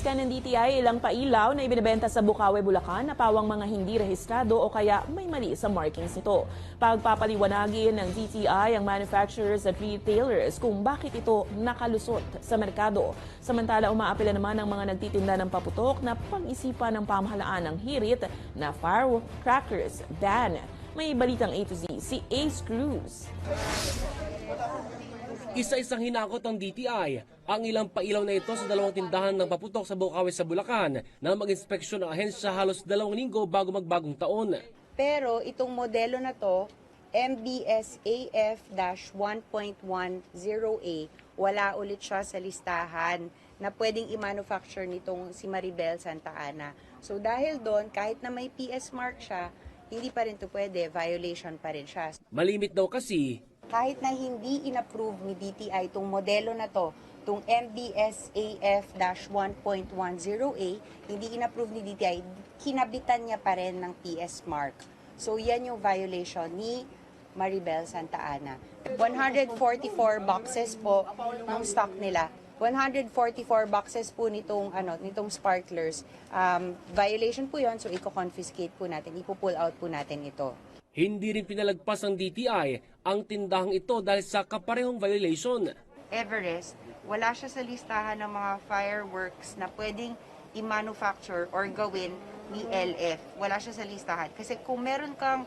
Kinumpiska ng DTI ilang pailaw na ibinebenta sa Bukawe, Bulacan na pawang mga hindi rehistrado o kaya may mali sa markings nito. Pagpapaliwanagin ng DTI ang manufacturers at retailers kung bakit ito nakalusot sa merkado. Samantala, umaapila naman ang mga nagtitinda ng paputok na pag-isipan ng pamahalaan ng hirit na firecrackers ban. May balitang A to Z si Ace Cruz. Isa-isang hinakot ng DTI ang ilang pailaw na ito sa dalawang tindahan ng paputok sa Bukawi sa Bulacan na mag-inspeksyon ang ahensya halos dalawang linggo bago magbagong taon. Pero itong modelo na to, MBSAF-1.10A, wala ulit siya sa listahan na pwedeng i-manufacture nitong si Maribel Santa Ana. So dahil doon, kahit na may PS mark siya, hindi pa rin to pwede, violation pa rin siya. Malimit daw kasi Kahit na hindi inapprove ni DTI itong modelo na to, itong MBSAF-1.10A, hindi inapprove ni DTI, kinabitan niya pa rin ng PS mark. So yan yung violation ni Maribel Santa Ana. 144 boxes po ng stock nila. 144 boxes po nitong ano nitong sparklers. Um, violation po 'yon so i-confiscate po natin, ipo-pull out po natin ito. Hindi rin pinalagpas ng DTI ang tindahang ito dahil sa kaparehong violation. Everest, wala siya sa listahan ng mga fireworks na pwedeng i-manufacture or gawin ni LF. Wala siya sa listahan. Kasi kung meron kang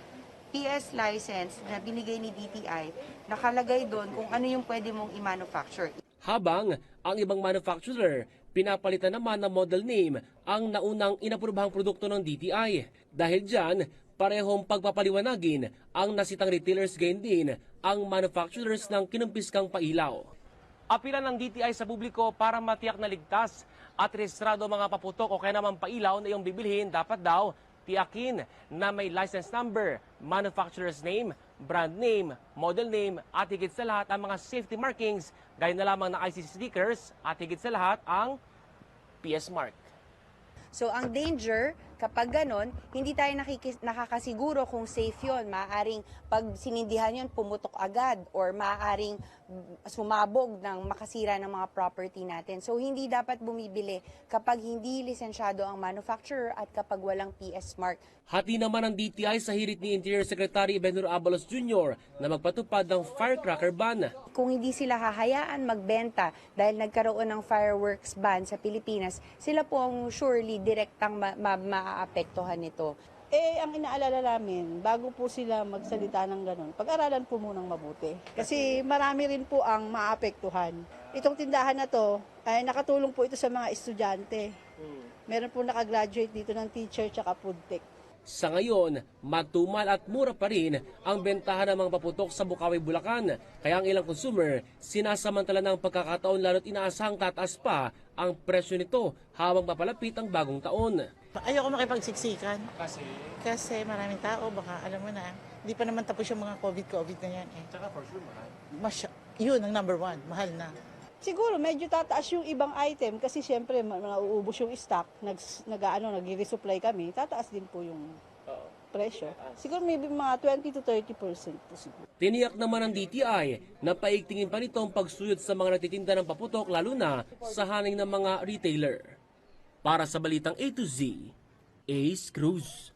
PS license na binigay ni DTI, nakalagay doon kung ano yung pwede mong i-manufacture. Habang ang ibang manufacturer, pinapalitan naman ng model name ang naunang inaprubahang produkto ng DTI. Dahil dyan, parehong pagpapaliwanagin ang nasitang retailers gain din ang manufacturers ng kinumpiskang pailaw. Apila ng DTI sa publiko para matiyak na ligtas at rehistrado mga paputok o kaya naman pailaw na iyong bibilhin dapat daw tiyakin na may license number, manufacturer's name, brand name, model name at higit sa lahat ang mga safety markings gaya na lamang ng ICC stickers at higit sa lahat ang PS mark. So ang danger, kapag ganon, hindi tayo nakikis- nakakasiguro kung safe yon. Maaaring pag sinindihan yon pumutok agad or maaaring sumabog ng makasira ng mga property natin. So hindi dapat bumibili kapag hindi lisensyado ang manufacturer at kapag walang PS mark. Hati naman ang DTI sa hirit ni Interior Secretary Benur Abalos Jr. na magpatupad ng firecracker ban. Kung hindi sila hahayaan magbenta dahil nagkaroon ng fireworks ban sa Pilipinas, sila po ang surely direktang ma- ma- maaapektuhan nito. Eh, ang inaalala namin, bago po sila magsalita ng ganun, pag-aralan po munang mabuti. Kasi marami rin po ang maapektuhan. Itong tindahan na to, ay nakatulong po ito sa mga estudyante. Meron po nakagraduate dito ng teacher tsaka food tech. Sa ngayon, matumal at mura pa rin ang bentahan ng mga paputok sa Bukawi, Bulacan. Kaya ang ilang consumer, sinasamantala ng pagkakataon lalo't inaasahang tataas pa ang presyo nito habang papalapit ang bagong taon. Ayoko makipagsiksikan. Kasi? Kasi maraming tao, baka alam mo na, hindi pa naman tapos yung mga COVID-COVID na yan eh. Tsaka for sure mahal. Mas, yun ang number one, mahal na. Siguro medyo tataas yung ibang item kasi siyempre ma- nauubos yung stock, nag, nag ano, nag-resupply kami, tataas din po yung presyo. Siguro maybe mga 20 to 30 percent po siguro. Tiniyak naman ng DTI na paigtingin pa nito ang pagsuyod sa mga nagtitinda ng paputok lalo na sa haning ng mga retailer. Para sa Balitang A to Z, Ace Cruz.